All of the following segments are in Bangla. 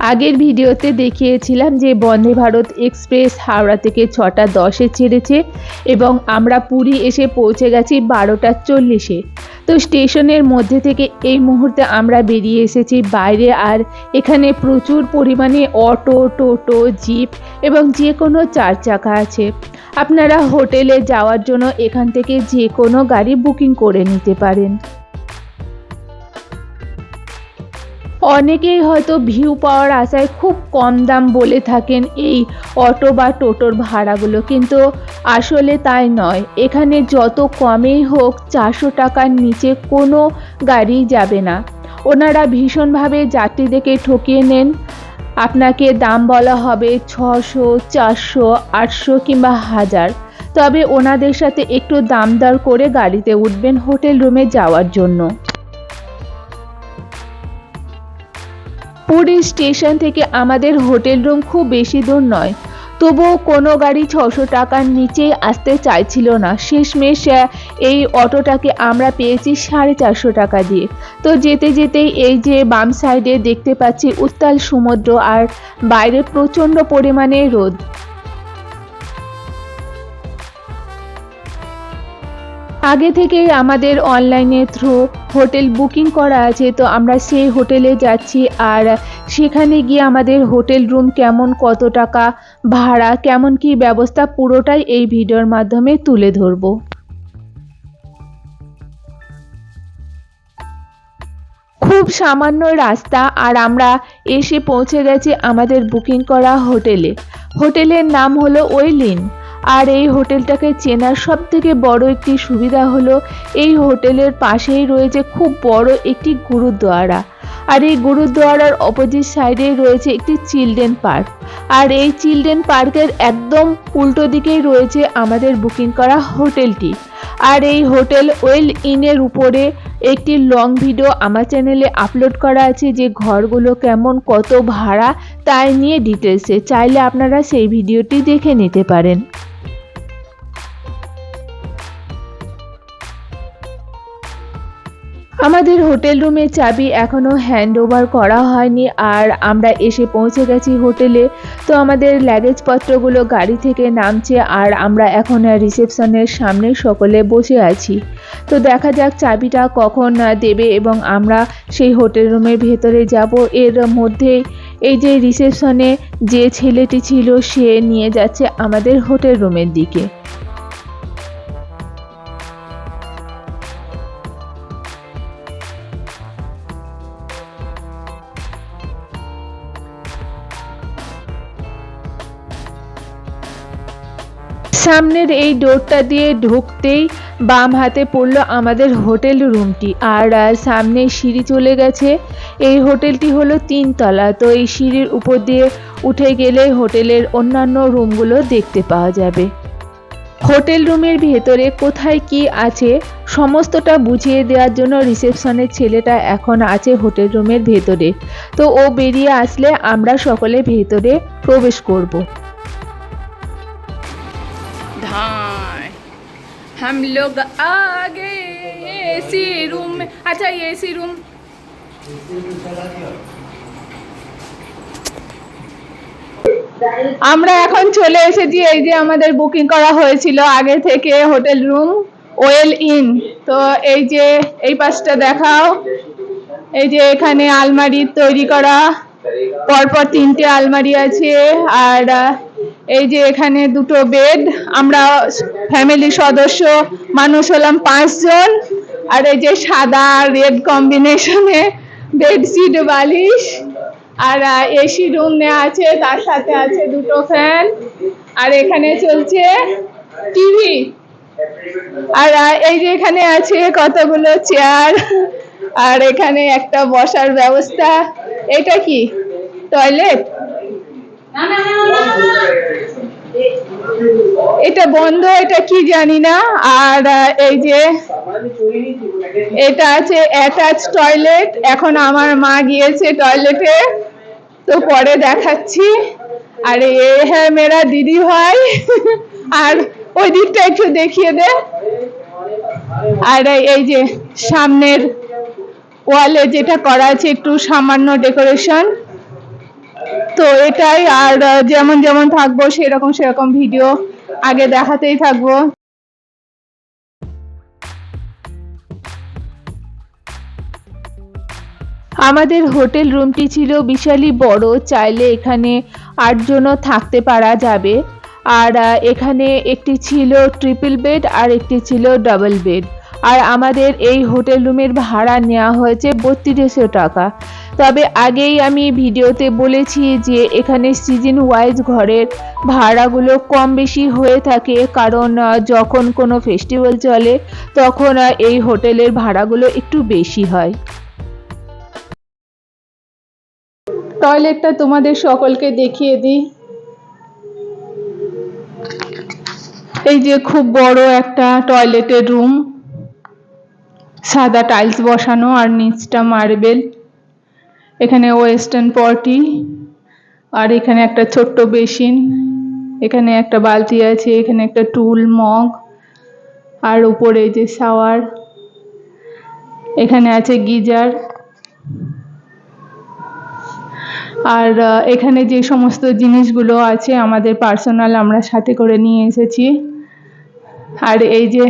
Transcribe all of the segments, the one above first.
আগের ভিডিওতে দেখিয়েছিলাম যে বন্দে ভারত এক্সপ্রেস হাওড়া থেকে ছটা দশে ছেড়েছে এবং আমরা পুরী এসে পৌঁছে গেছি বারোটা চল্লিশে। তো স্টেশনের মধ্যে থেকে এই মুহূর্তে আমরা বেরিয়ে এসেছি বাইরে আর এখানে প্রচুর পরিমাণে অটো, টোটো, জিপ এবং যে কোনো চার চাকা আছে। আপনারা হোটেলে যাওয়ার জন্য এখান থেকে যে কোনো গাড়ি বুকিং করে নিতে পারেন। অনেকেই হয়তো ভিউ পাওয়ার আশায় খুব কম দাম বলে থাকেন এই অটো বা টোটোর ভাড়াগুলো, কিন্তু আসলে তাই নয়। এখানে যত কমেই হোক, চারশো টাকার নিচে কোনো গাড়ি যাবে না। ওনারা ভীষণভাবে যাত্রীদেরকে ঠকিয়ে নেন। আপনাকে দাম বলা হবে ছশো, চারশো, আটশো কিংবা হাজার। তবে ওনাদের সাথে একটু দাম দর করে গাড়িতে উঠবেন হোটেল রুমে যাওয়ার জন্য। পুরী স্টেশন থেকে আমাদের হোটেল রুম খুব বেশি দূর নয়। তবুও কোনো গাড়ি ছশো টাকার নিচে আসতে চাইছিল না। শেষমেশ এই অটোটাকে আমরা পেয়েছি সাড়ে চারশো টাকা দিয়ে। তো যেতে যেতেই এই যে বাম সাইডে দেখতে পাচ্ছি উত্তাল সমুদ্র আর বাইরে প্রচণ্ড পরিমাণে রোদ। আগে থেকেই আমাদের অনলাইনের থ্রু হোটেল বুকিং করা আছে, তো আমরা সেই হোটেলে যাচ্ছি। আর সেখানে গিয়ে আমাদের হোটেল রুম কেমন, কত টাকা ভাড়া, কেমন কি ব্যবস্থা, পুরোটাই এই ভিডিওর মাধ্যমে তুলে ধরবো। খুব সামান্য রাস্তা আর আমরা এসে পৌঁছে গেছি আমাদের বুকিং করা হোটেলে হোটেলের নাম হলো ওয়েলিন আর এই হোটেলটাকে চেনার সব থেকে বড় একটি সুবিধা হলো, এই হোটেলের পাশেই রয়েছে খুব বড় একটি গুরুদ্বারা। আর এই গুরুদ্বারার অপোজিট সাইডে রয়েছে একটি চিলড্রেন পার্ক। আর এই চিলড্রেন পার্কের একদম উল্টো দিকেই রয়েছে আমাদের বুকিং করা হোটেলটি। আর এই হোটেল ওয়েল ইনের উপরে একটি লং ভিডিও আমার চ্যানেলে আপলোড করা আছে যে ঘরগুলো কেমন, কত ভাড়া, তাই নিয়ে ডিটেলসে চাইলে আপনারা সেই ভিডিওটি দেখে নিতে পারেন। আমাদের হোটেল রুমের চাবি এখনও হ্যান্ড ওভার করা হয়নি আর আমরা এসে পৌঁছে গেছি হোটেলে। তো আমাদের লাগেজপত্রগুলো গাড়ি থেকে নামছে আর আমরা এখন রিসেপশনের সামনে সকলে বসে আছি। তো দেখা যাক চাবিটা কখন দেবে এবং আমরা সেই হোটেল রুমের ভেতরে যাব। এর মধ্যে এই যে রিসেপশনে যে ছেলেটি ছিল সে নিয়ে যাচ্ছে আমাদের হোটেল রুমের দিকে। সামনের এই ডোরটা দিয়ে ঢুকতেই বাম হাতে পড়ল আমাদের হোটেল রুমটি। আর সামনে সিঁড়ি চলে গেছে। এই হোটেলটি হলো তিনতলা। তো এই সিঁড়ির উপর দিয়ে উঠে গেলে হোটেলের অন্যান্য রুমগুলো দেখতে পাওয়া যাবে। হোটেল রুমের ভেতরে কোথায় কি আছে, সমস্তটা বুঝিয়ে দেওয়ার জন্য রিসেপশনের ছেলেটা এখন আছে হোটেল রুমের ভেতরে। তো ও বেরিয়ে আসলে আমরা সকলে ভেতরে প্রবেশ করব। धाए हम लोग आ गए एसी रूम में अच्छा ये एसी रूम আমরা এখন চলে এসেছি এই যে আমাদের বুকিং করা হয়েছিল আগে থেকে হোটেল রুম ওয়েল ইন তো এই যে এই পাশটা দেখাও এই যে এখানে আলমারি তৈরি করা পরপর তিনটে আলমারি আছে আর আহ, এই যে এখানে দুটো বেড, আমরা ফ্যামিলি সদস্য, মানুষ হলাম পাঁচজন, আর এই যে সাদা রেড কম্বিনেশনে বেডশিট বালিশ, আর এসি রুম নেওয়া আছে, তার সাথে আছে দুটো ফ্যান আর এখানে চলছে টিভি আর এই যে এখানে আছে কতগুলো চেয়ার আর এখানে একটা বসার ব্যবস্থা, এটা কি? টয়লেট এটা বন্ধ, এটা কি জানি না। আর এই যে এটা আছে অ্যাটাচ টয়লেট এখন আমার মা গিয়েছে টয়লেটে তো পরে দেখাচ্ছি। আর, এ হ্যাঁ মেরা দিদি ভাই। আর ওই দিকটা একটু দেখিয়ে দে। আর এই যে সামনের ওয়ালে যেটা করা আছে, একটু সামান্য ডেকোরেশন তো এটাই, আর যেমন যেমন থাকব, সেরকম সেরকম ভিডিও আগে দেখাতেই থাকব। আমাদের হোটেল রুমটি ছিল বিশালই বড়, চাইলে এখানে আটজনও থাকতে পারা যাবে। আর এখানে একটি ছিল ট্রিপল বেড আর একটি ছিল ডাবল বেড আর আমাদের এই হোটেল রুমের ভাড়া নেওয়া হয়েছে বত্রিশশো টাকা। তবে আগেই আমি ভিডিওতে বলেছি যে এখানে সিজন ওয়াইজ ঘরের ভাড়াগুলো কম বেশি হয়ে থাকে, কারণ যখন কোনো ফেস্টিভ্যাল চলে, তখন এই হোটেলের ভাড়াগুলো একটু বেশি হয়। টয়লেটটা তোমাদের সকলকে দেখিয়ে দিই। এই যে খুব বড় একটা টয়লেটের রুম। সাদা টাইলস বসানো আর নিচটা মার্বেল। এখানে ওয়েস্টার্ন পটি, আর এখানে একটা ছোট্ট বেসিন, এখানে একটা বালতি আছে, এখানে একটা টুল, মগ, আর উপরে যে শাওয়ার, এখানে আছে গিজার, আর এখানে যে সমস্ত জিনিসগুলো আছে আমাদের পার্সোনাল আমরা সাথে করে নিয়ে এসেছি। আর এই যে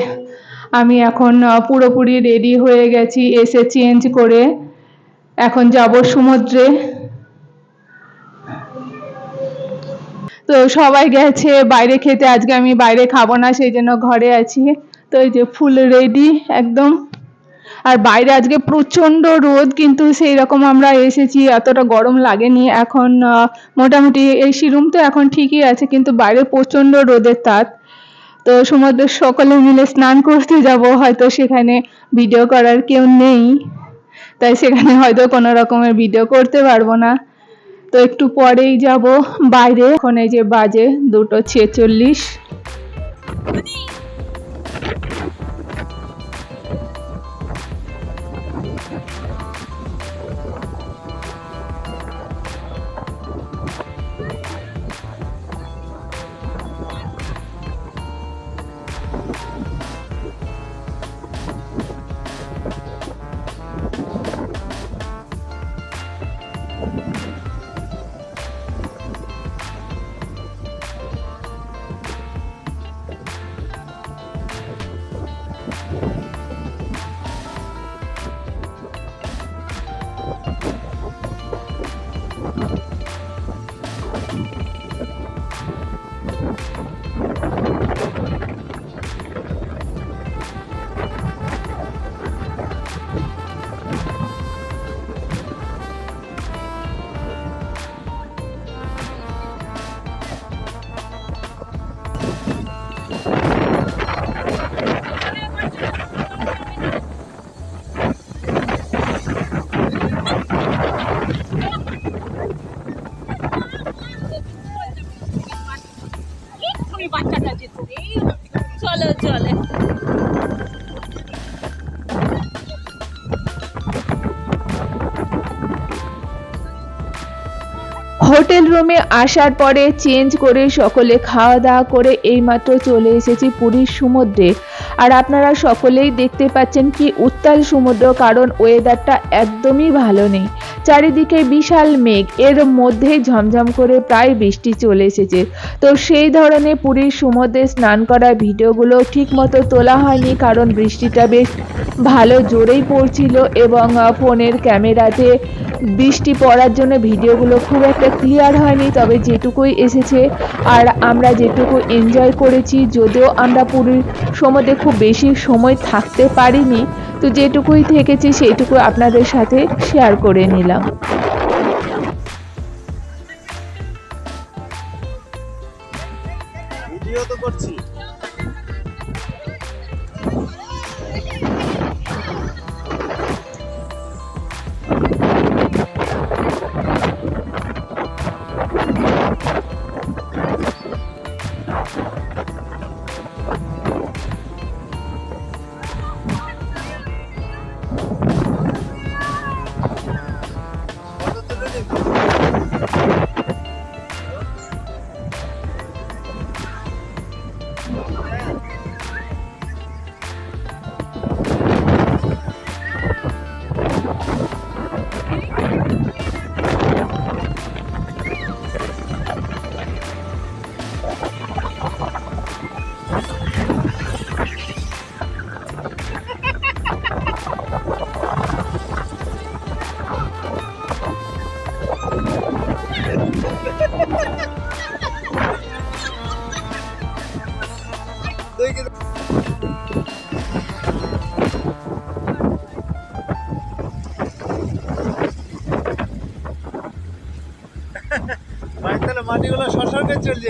আমি এখন পুরোপুরি রেডি হয়ে গেছি, এসে চেঞ্জ করে এখন যাব সমুদ্রে। তো সবাই গেছে, বাইরে খেতে। আজকে আমি বাইরে খাব না, সেই জন্য ঘরে আছি। তো এই যে ফুল রেডি একদম। আর বাইরে আজকে প্রচণ্ড রোদ, কিন্তু সেই রকম আমরা এসেছি, এতটা গরম লাগেনি। এখন মোটামুটি এসি রুম তো এখন ঠিকই আছে, কিন্তু বাইরে প্রচণ্ড রোদের তাত তো সমুদ্রের সকলে মিলে স্নান করতে যাব, হয়তো সেখানে ভিডিও করার কেউ নেই। তাই সেখানে হয়তো কোনো রকমের ভিডিও করতে পারব না। তো একটু পরেই যাব বাইরে। এখন এই যে বাজে দুটো ছেচল্লিশ। রুমে আসার পরে চেঞ্জ করে সকলে খাওয়া দাওয়া করে এইমাত্র চলে এসেছি পুরীর সমুদ্রে। আর আপনারা সকলেই দেখতে পাচ্ছেন কি উত্তাল সমুদ্র, কারণ ওয়েদারটা একদমই ভালো নেই। চারিদিকে বিশাল মেঘ, এর মধ্যেই ঝমঝম করে প্রায় বৃষ্টি চলে এসেছে। তো সেই ধরনের পুরীর সমুদ্রে স্নান করার ভিডিওগুলো ঠিক মতো তোলা হয়নি, কারণ বৃষ্টিটা বেশ ভালো জোরেই পড়ছিল এবং ফোনের ক্যামেরাতে বৃষ্টি পড়ার জন্য ভিডিওগুলো খুব একটা ক্লিয়ার হয়নি, তবে যেটুকুই এসেছে আর আমরা যেটুকু এনজয় করেছি, যদিও আমরা পুরীর সমুদ্রে খুব বেশি সময় থাকতে পারিনি, তো যেটুকুই থেকেছি সেইটুকু আপনাদের সাথে শেয়ার করে নিলাম। ভিডিও তো করছি।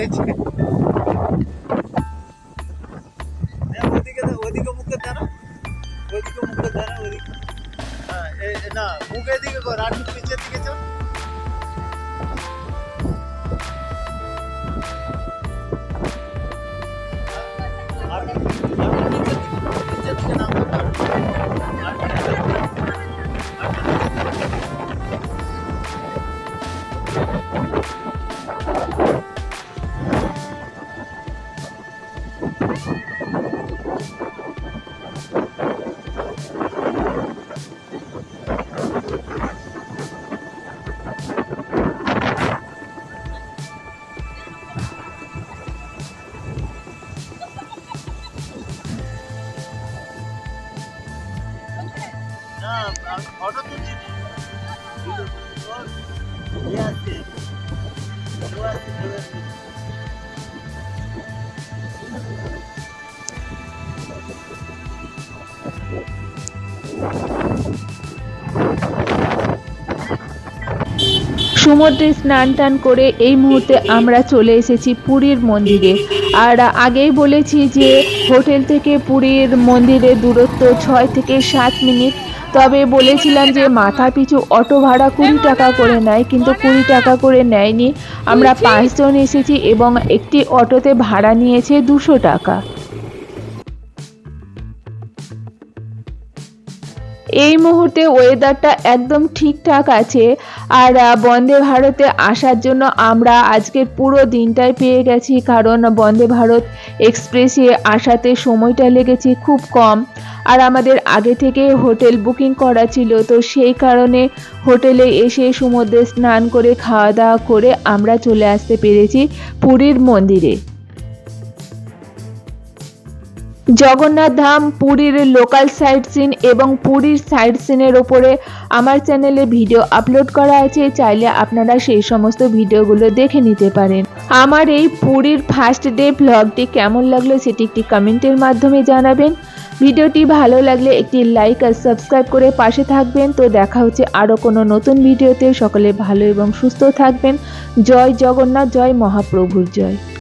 যাচ্ছে দেখ, ওদিকে ওদিকে মুখে দাঁড়া ওদিকে মুখে ওদিকে। হ্যাঁ এ না মুখের দিকে কর আর নিচের দিকে চল। আর- আর সমুদ্রে স্নান টান করে এই মুহূর্তে আমরা চলে এসেছি পুরীর মন্দিরে। আর আগেই বলেছি যে হোটেল থেকে পুরীর মন্দিরের দূরত্ব ছয় থেকে সাত মিনিট। তবে বলেছিলাম যে মাথা পিছু অটো ভাড়া কুড়ি টাকা করে নেয়, কিন্তু কুড়ি টাকা করে নেয়নি। আমরা পাঁচজন এসেছি এবং একটি অটোতে ভাড়া নিয়েছে দুশো টাকা। এই মুহূর্তে ওয়েদারটা একদম ঠিকঠাক আছে। আর বন্দে ভারতে আসার জন্য আমরা আজকের পুরো দিনটাই পেয়ে গেছি, কারণ বন্দে ভারত এক্সপ্রেসে আসাতে সময়টা লেগেছে খুব কম। আর আমাদের আগে থেকে হোটেল বুকিং করা ছিল, তো সেই কারণে হোটেলে এসে সমুদ্রে স্নান করে খাওয়া দাওয়া করে আমরা চলে আসতে পেরেছি পুরীর মন্দিরে। জগন্নাথ ধাম, পুরীর লোকাল সাইট সিন এবং পুরীর সাইট সিনের ওপরে আমার চ্যানেলে ভিডিও আপলোড করা আছে, চাইলে আপনারা সেই সমস্ত ভিডিওগুলো দেখে নিতে পারেন। আমার এই পুরীর ফার্স্ট ডে ব্লগটি কেমন লাগল সেটি একটি কমেন্টের মাধ্যমে জানাবেন। ভিডিওটি ভালো লাগলে একটি লাইক আর সাবস্ক্রাইব করে পাশে থাকবেন। তো দেখা হচ্ছে আরও কোনো নতুন ভিডিওতে সকলে ভালো এবং সুস্থ থাকবেন। জয় জগন্নাথ, জয় মহাপ্রভুর জয়।